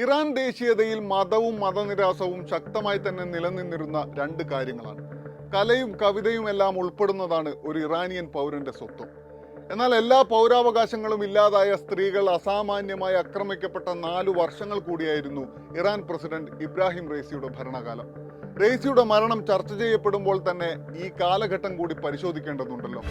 Iran ദേശീയതയിൽ മതവും മതനിരാസവും ശക്തമായി തന്നെ നിലനിന്നിരുന്ന രണ്ട് കാര്യങ്ങളാണ്. കലയും കവിതയും എല്ലാം ഉൾപ്പെടുന്നതാണ് ഒരു ഇറാനിയൻ പൗരന്റെ സ്വത്വം. എന്നാൽ എല്ലാ പൗരാവകാശങ്ങളും ഇല്ലാതായ സ്ത്രീകൾ അസാമാന്യമായി ആക്രമിക്കപ്പെട്ട നാലു വർഷങ്ങൾ കൂടിയായിരുന്നു ഇറാൻ പ്രസിഡന്റ് ഇബ്രാഹിം റേസിയുടെ ഭരണകാലം. റേസിയുടെ മരണം ചർച്ച ചെയ്യപ്പെടുമ്പോൾ തന്നെ ഈ കാലഘട്ടം കൂടി പരിശോധിക്കേണ്ടതുണ്ടല്ലോ.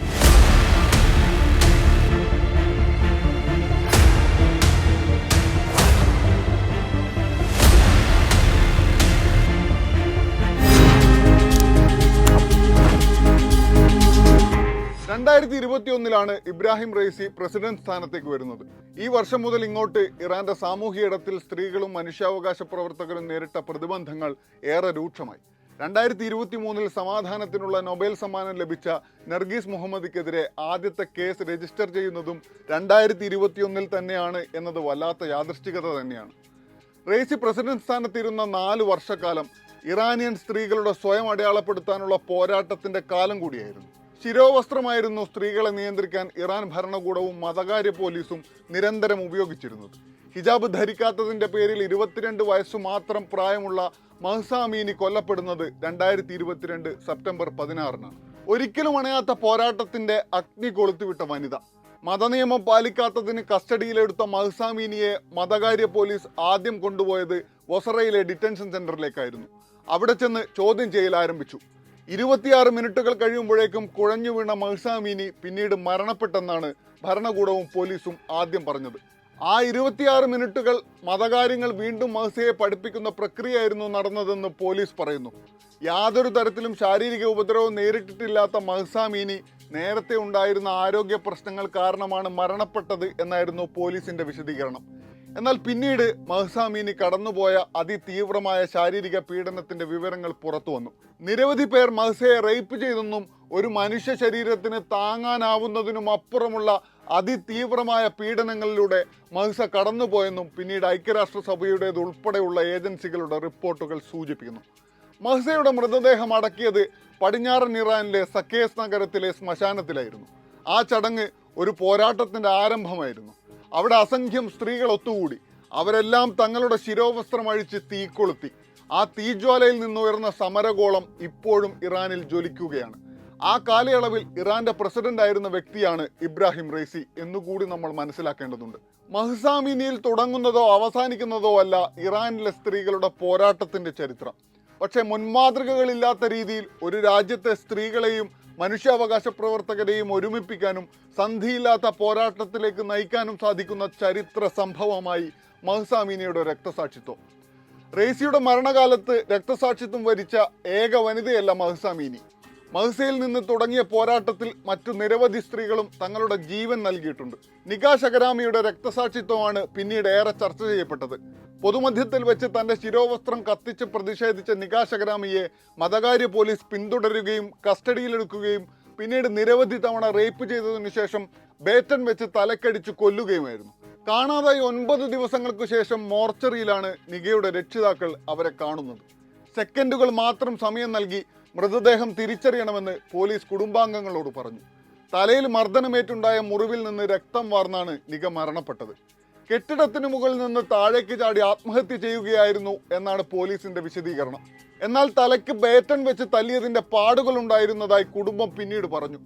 രണ്ടായിരത്തി ഇരുപത്തി ഒന്നിലാണ് ഇബ്രാഹിം റൈസി പ്രസിഡന്റ് സ്ഥാനത്തേക്ക് വരുന്നത്. ഈ വർഷം മുതൽ ഇങ്ങോട്ട് ഇറാന്റെ സാമൂഹിക ഇടത്തിൽ സ്ത്രീകളും മനുഷ്യാവകാശ പ്രവർത്തകരും നേരിട്ട പ്രതിബന്ധങ്ങൾ ഏറെ രൂക്ഷമായി. രണ്ടായിരത്തി ഇരുപത്തി മൂന്നിൽ സമാധാനത്തിനുള്ള നൊബേൽ സമ്മാനം ലഭിച്ച നർഗീസ് മുഹമ്മദിക്കെതിരെ ആദ്യത്തെ കേസ് രജിസ്റ്റർ ചെയ്യുന്നതും രണ്ടായിരത്തി ഇരുപത്തിയൊന്നിൽ തന്നെയാണ് എന്നത് വല്ലാത്ത യാദൃശ്ചികത തന്നെയാണ്. റേസി പ്രസിഡന്റ് സ്ഥാനത്തിരുന്ന നാല് വർഷക്കാലം ഇറാനിയൻ സ്ത്രീകളുടെ സ്വയം അടയാളപ്പെടുത്താനുള്ള പോരാട്ടത്തിന്റെ കാലം കൂടിയായിരുന്നു. ശിരോവസ്ത്രമായിരുന്നു സ്ത്രീകളെ നിയന്ത്രിക്കാൻ ഇറാൻ ഭരണകൂടവും മതകാര്യ പോലീസും നിരന്തരം ഉപയോഗിച്ചിരുന്നത്. ഹിജാബ് ധരിക്കാത്തതിന്റെ പേരിൽ ഇരുപത്തിരണ്ട് വയസ്സു മാത്രം പ്രായമുള്ള മഹ്സാമീനി കൊല്ലപ്പെടുന്നത് രണ്ടായിരത്തി ഇരുപത്തിരണ്ട് സെപ്റ്റംബർ പതിനാറിനാണ്. ഒരിക്കലും അണയാത്ത പോരാട്ടത്തിന്റെ അഗ്നി കൊളുത്തുവിട്ട വനിത. മതനിയമം പാലിക്കാത്തതിന് കസ്റ്റഡിയിലെടുത്ത മഹ്സാമീനിയെ മതകാര്യ പോലീസ് ആദ്യം കൊണ്ടുപോയത് വൊസറയിലെ ഡിറ്റൻഷൻ സെന്ററിലേക്കായിരുന്നു. അവിടെ ചെന്ന് ചോദ്യം ചെയ്യൽ ആരംഭിച്ചു. ഇരുപത്തിയാറ് മിനിറ്റുകൾ കഴിയുമ്പോഴേക്കും കുഴഞ്ഞു വീണ മഹ്സാമീനി പിന്നീട് മരണപ്പെട്ടെന്നാണ് ഭരണകൂടവും പോലീസും ആദ്യം പറഞ്ഞത്. ആ ഇരുപത്തിയാറ് മിനിറ്റുകൾ മതകാര്യങ്ങൾ വീണ്ടും മഹ്സയെ പഠിപ്പിക്കുന്ന പ്രക്രിയയായിരുന്നു നടന്നതെന്ന് പോലീസ് പറയുന്നു. യാതൊരു തരത്തിലും ശാരീരിക ഉപദ്രവം നേരിട്ടിട്ടില്ലാത്ത മഹ്സാമീനി നേരത്തെ ഉണ്ടായിരുന്ന ആരോഗ്യ പ്രശ്നങ്ങൾ കാരണമാണ് മരണപ്പെട്ടത് എന്നായിരുന്നു പോലീസിന്റെ വിശദീകരണം. എന്നാൽ പിന്നീട് മഹ്സാമീനി കടന്നുപോയ അതിതീവ്രമായ ശാരീരിക പീഡനത്തിന്റെ വിവരങ്ങൾ പുറത്തു വന്നു. നിരവധി പേർ മഹ്സയെ റേപ്പ് ചെയ്തെന്നും ഒരു മനുഷ്യ ശരീരത്തിന് താങ്ങാനാവുന്നതിനും അപ്പുറമുള്ള അതിതീവ്രമായ പീഡനങ്ങളിലൂടെ മഹ്സ കടന്നുപോയെന്നും പിന്നീട് ഐക്യരാഷ്ട്രസഭയുടേത് ഉൾപ്പെടെയുള്ള ഏജൻസികളുടെ റിപ്പോർട്ടുകൾ സൂചിപ്പിക്കുന്നു. മഹ്സയുടെ മൃതദേഹം അടക്കിയത് പടിഞ്ഞാറൻ ഇറാനിലെ സക്കേസ് നഗരത്തിലെ ശ്മശാനത്തിലായിരുന്നു. ആ ചടങ്ങ് ഒരു പോരാട്ടത്തിന്റെ ആരംഭമായിരുന്നു. അവിടെ അസംഖ്യം സ്ത്രീകൾ ഒത്തുകൂടി. അവരെല്ലാം തങ്ങളുടെ ശിരോവസ്ത്രം അഴിച്ച് തീക്കൊളുത്തി ആ തീജ്വാലയിൽ നിന്നുയർന്ന സമരഗോളം ഇപ്പോഴും ഇറാനിൽ ജ്വലിക്കുകയാണ്. ആ കാലയളവിൽ ഇറാന്റെ പ്രസിഡന്റ് ആയിരുന്ന വ്യക്തിയാണ് ഇബ്രാഹിം റൈസി എന്നുകൂടി നമ്മൾ മനസ്സിലാക്കേണ്ടതുണ്ട്. മഹ്സാമിനിയിൽ തുടങ്ങുന്നതോ അവസാനിക്കുന്നതോ അല്ല ഇറാനിലെ സ്ത്രീകളുടെ പോരാട്ടത്തിന്റെ ചരിത്രം. പക്ഷെ മുൻമാതൃകകളില്ലാത്ത രീതിയിൽ ഒരു രാജ്യത്തെ സ്ത്രീകളെയും മനുഷ്യാവകാശ പ്രവർത്തകരെയും ഒരുമിപ്പിക്കാനും സന്ധിയില്ലാത്ത പോരാട്ടത്തിലേക്ക് നയിക്കാനും സാധിക്കുന്ന ചരിത്ര സംഭവമായി മഹസാമിനിയുടെ രക്തസാക്ഷിത്വം. റേസിയുടെ മരണകാലത്ത് രക്തസാക്ഷിത്വം വരിച്ച ഏക വനിതയല്ല മഹസാമീനി മഹ്സയിൽ നിന്ന് തുടങ്ങിയ പോരാട്ടത്തിൽ മറ്റു നിരവധി സ്ത്രീകളും തങ്ങളുടെ ജീവൻ നൽകിയിട്ടുണ്ട്. നികാഷ് ശകരാമിയുടെ രക്തസാക്ഷിത്വമാണ് പിന്നീട് ഏറെ ചർച്ച ചെയ്യപ്പെട്ടത്. പൊതുമധ്യത്തിൽ വെച്ച് തന്റെ ശിരോവസ്ത്രം കത്തിച്ച് പ്രതിഷേധിച്ച നികാശഗ്രാമിയെ മതകാര്യ പോലീസ് പിന്തുടരുകയും കസ്റ്റഡിയിലെടുക്കുകയും പിന്നീട് നിരവധി തവണ റേപ്പ് ചെയ്തതിനു ശേഷം ബേറ്റൻ വെച്ച് തലക്കടിച്ച് കൊല്ലുകയുമായിരുന്നു. കാണാതായി ഒൻപത് ദിവസങ്ങൾക്ക് ശേഷം മോർച്ചറിയിലാണ് നികയുടെ രക്ഷിതാക്കൾ അവരെ കാണുന്നത്. സെക്കൻഡുകൾ മാത്രം സമയം നൽകി മൃതദേഹം തിരിച്ചറിയണമെന്ന് പോലീസ് കുടുംബാംഗങ്ങളോട് പറഞ്ഞു. തലയിൽ മർദ്ദനമേറ്റുണ്ടായ മുറിവിൽ നിന്ന് രക്തം വാർന്നാണ് നിക മരണപ്പെട്ടത്. കെട്ടിടത്തിന് മുകളിൽ നിന്ന് താഴേക്ക് ചാടി ആത്മഹത്യ ചെയ്യുകയായിരുന്നു എന്നാണ് പോലീസിന്റെ വിശദീകരണം. എന്നാൽ തലയ്ക്ക് ബേറ്റൺ വെച്ച് തല്ലിയതിന്റെ പാടുകൾ ഉണ്ടായിരുന്നതായി കുടുംബം പിന്നീട് പറഞ്ഞു.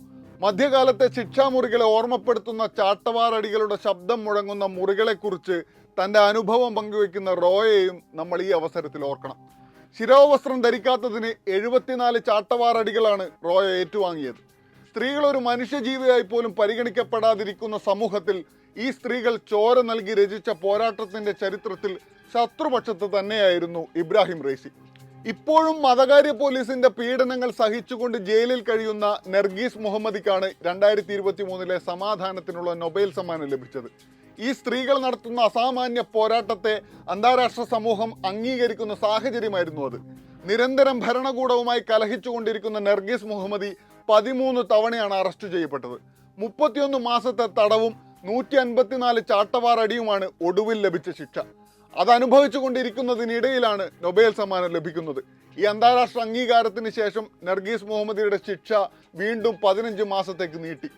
മധ്യകാലത്തെ ശിക്ഷാമുറികളെ ഓർമ്മപ്പെടുത്തുന്ന ചാട്ടവാറടികളുടെ ശബ്ദം മുഴങ്ങുന്ന മുറികളെക്കുറിച്ച് തന്റെ അനുഭവം പങ്കുവെക്കുന്ന റോയെയും നമ്മൾ ഈ അവസരത്തിൽ ഓർക്കണം. ശിരോവസ്ത്രം ധരിക്കാത്തതിന് എഴുപത്തിനാല് ചാട്ടവാറടികളാണ് റോയ ഏറ്റുവാങ്ങിയത്. സ്ത്രീകൾ ഒരു മനുഷ്യജീവിയായി പോലും പരിഗണിക്കപ്പെടാതിരിക്കുന്ന സമൂഹത്തിൽ ഈ സ്ത്രീകൾ ചോര നൽകി രചിച്ച പോരാട്ടത്തിന്റെ ചരിത്രത്തിൽ ശത്രുപക്ഷത്ത് തന്നെയായിരുന്നു ഇബ്രാഹിം റേസി. ഇപ്പോഴും മതകാര്യ പോലീസിന്റെ പീഡനങ്ങൾ സഹിച്ചുകൊണ്ട് ജയിലിൽ കഴിയുന്ന നർഗീസ് മുഹമ്മദിക്കാണ് രണ്ടായിരത്തി ഇരുപത്തി മൂന്നിലെ സമാധാനത്തിനുള്ള നൊബേൽ സമ്മാനം ലഭിച്ചത്. ഈ സ്ത്രീകൾ നടത്തുന്ന അസാമാന്യ പോരാട്ടത്തെ അന്താരാഷ്ട്ര സമൂഹം അംഗീകരിക്കുന്ന സാഹചര്യമായിരുന്നു അത്. നിരന്തരം ഭരണകൂടവുമായി കലഹിച്ചുകൊണ്ടിരിക്കുന്ന നർഗീസ് മുഹമ്മദി പതിമൂന്ന് തവണയാണ് അറസ്റ്റ് ചെയ്യപ്പെട്ടത്. മുപ്പത്തിയൊന്ന് മാസത്തെ തടവും നൂറ്റി അൻപത്തിനാല് ചാട്ടവാറടിയുമാണ് ഒടുവിൽ ലഭിച്ച ശിക്ഷ. അത് കൊണ്ടിരിക്കുന്നതിനിടയിലാണ് നൊബേൽ സമ്മാനം ലഭിക്കുന്നത്. ഈ അന്താരാഷ്ട്ര അംഗീകാരത്തിന് ശേഷം നർഗീസ് മുഹമ്മദിയുടെ ശിക്ഷ വീണ്ടും പതിനഞ്ച് മാസത്തേക്ക് നീട്ടി.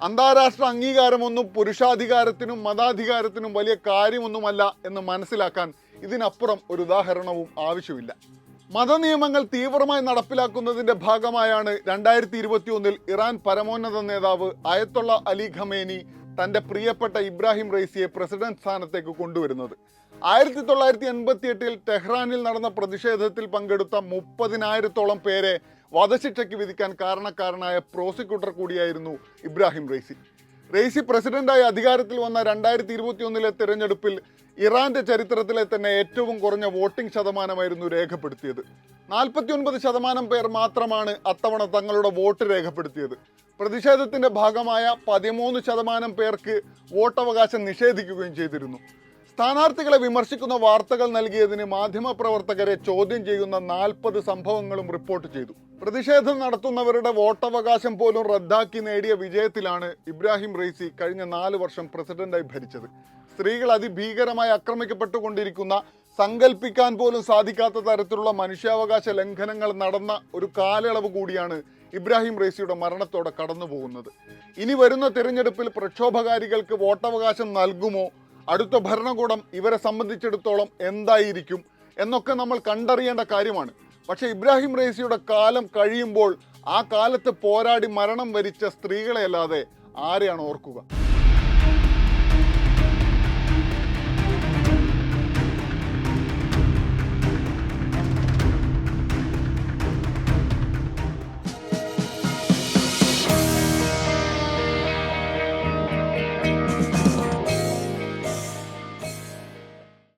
അന്താരാഷ്ട്ര അംഗീകാരമൊന്നും പുരുഷാധികാരത്തിനും മതാധികാരത്തിനും വലിയ കാര്യമൊന്നുമല്ല എന്ന് മനസ്സിലാക്കാൻ ഇതിനപ്പുറം ഒരു ഉദാഹരണവും ആവശ്യമില്ല. മതനിയമങ്ങൾ തീവ്രമായി നടപ്പിലാക്കുന്നതിന്റെ ഭാഗമായാണ് രണ്ടായിരത്തി ഇരുപത്തി ഒന്നിൽ ഇറാൻ പരമോന്നത നേതാവ് അയത്തുള്ള അലി ഖമേനി തന്റെ പ്രിയപ്പെട്ട ഇബ്രാഹിം റൈസിയെ പ്രസിഡന്റ് സ്ഥാനത്തേക്ക് കൊണ്ടുവരുന്നത്. ആയിരത്തി തൊള്ളായിരത്തി എൺപത്തി എട്ടിൽ ടെഹ്റാനിൽ നടന്ന പ്രതിഷേധത്തിൽ പങ്കെടുത്ത മുപ്പതിനായിരത്തോളം പേരെ വധശിക്ഷയ്ക്ക് വിധിക്കാൻ കാരണക്കാരനായ പ്രോസിക്യൂട്ടർ കൂടിയായിരുന്നു ഇബ്രാഹിം റൈസി. റെയ്സി പ്രസിഡന്റായി അധികാരത്തിൽ വന്ന രണ്ടായിരത്തി ഇരുപത്തി ഒന്നിലെ തിരഞ്ഞെടുപ്പിൽ ഇറാന്റെ ചരിത്രത്തിലെ തന്നെ ഏറ്റവും കുറഞ്ഞ വോട്ടിംഗ് ശതമാനമായിരുന്നു രേഖപ്പെടുത്തിയത്. നാൽപ്പത്തി ഒൻപത് ശതമാനം പേർ മാത്രമാണ് അത്തവണ തങ്ങളുടെ വോട്ട് രേഖപ്പെടുത്തിയത്. പ്രതിഷേധത്തിന്റെ ഭാഗമായ പതിമൂന്ന് ശതമാനം പേർക്ക് വോട്ടവകാശം നിഷേധിക്കുകയും ചെയ്തിരുന്നു. സ്ഥാനാർത്ഥികളെ വിമർശിക്കുന്ന വാർത്തകൾ നൽകിയതിന് മാധ്യമപ്രവർത്തകരെ ചോദ്യം ചെയ്യുന്ന നാൽപ്പത് സംഭവങ്ങളും റിപ്പോർട്ട് ചെയ്തു. പ്രതിഷേധം നടത്തുന്നവരുടെ വോട്ടവകാശം പോലും റദ്ദാക്കി നേടിയ വിജയത്തിലാണ് ഇബ്രാഹിം റെയ്സി കഴിഞ്ഞ നാല് വർഷം പ്രസിഡന്റായി ഭരിച്ചത്. സ്ത്രീകൾ അതിഭീകരമായി ആക്രമിക്കപ്പെട്ടുകൊണ്ടിരിക്കുന്ന സങ്കല്പിക്കാൻ പോലും സാധിക്കാത്ത തരത്തിലുള്ള മനുഷ്യാവകാശ ലംഘനങ്ങൾ നടന്ന ഒരു കാലയളവ് കൂടിയാണ് ഇബ്രാഹിം റൈസിയുടെ മരണത്തോടെ കടന്നു പോകുന്നത്. ഇനി വരുന്ന തിരഞ്ഞെടുപ്പിൽ പ്രക്ഷോഭകാരികൾക്ക് വോട്ടവകാശം നൽകുമോ? അടുത്ത ഭരണകൂടം ഇവരെ സംബന്ധിച്ചിടത്തോളം എന്തായിരിക്കും? എന്നൊക്കെ നമ്മൾ കണ്ടറിയേണ്ട കാര്യമാണ്. പക്ഷേ ഇബ്രാഹിം റൈസിയുടെ കാലം കഴിയുമ്പോൾ ആ കാലത്ത് പോരാടി മരണം വരിച്ച സ്ത്രീകളെ അല്ലാതെ ആരെയാണ് ഓർക്കുക?